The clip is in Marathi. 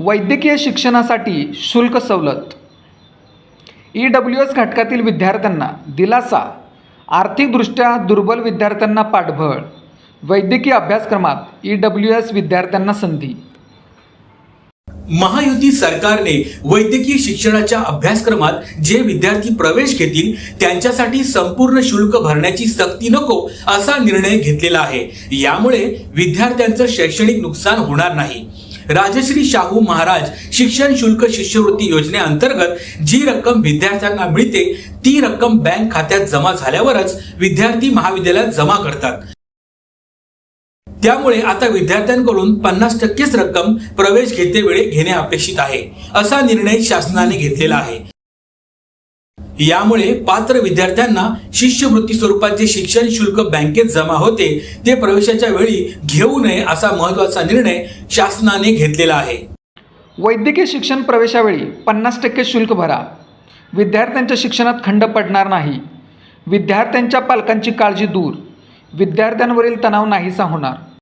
वैद्यकीय शिक्षणासाठी शुल्क सवलत. ई डब्ल्यू एस घटकातील विद्यार्थ्यांना दिलासा. आर्थिकदृष्ट्या दुर्बल विद्यार्थ्यांना पाठबळ. वैद्यकीय अभ्यासक्रमात ई डब्ल्यू एस विद्यार्थ्यांना संधी. महायुती सरकारने वैद्यकीय शिक्षणाच्या अभ्यासक्रमात जे विद्यार्थी प्रवेश घेतील त्यांच्यासाठी संपूर्ण शुल्क भरण्याची सक्ती नको असा निर्णय घेतलेला आहे. यामुळे विद्यार्थ्यांचं शैक्षणिक नुकसान होणार नाही. राजश्री शाहू महाराज शिक्षण शुल्क शिष्यवृत्ती योजनेअंतर्गत जी रक्कम विद्यार्थ्यांना मिळते ती रक्कम बँक खात्यात जमा झाल्यावरच विद्यार्थी महाविद्यालयात जमा करतात. त्यामुळे आता विद्यार्थ्यांकडून पन्नास टक्केच रक्कम प्रवेश घेतेवेळी घेणे अपेक्षित आहे असा निर्णय शासनाने घेतलेला आहे. यामुळे पात्र विद्यार्थ्यांना शिष्यवृत्ती स्वरूपात जे शिक्षण शुल्क बँकेत जमा होते. ते प्रवेशाच्या वेळी घेऊ नये असा महत्त्वाचा निर्णय शासनाने घेतलेला आहे. वैद्यकीय शिक्षण प्रवेशावेळी पन्नास टक्के शुल्क भरा. विद्यार्थ्यांच्या शिक्षणात खंड पडणार नाही. विद्यार्थ्यांच्या पालकांची काळजी दूर. विद्यार्थ्यांवरील तणाव नाहीसा होणार.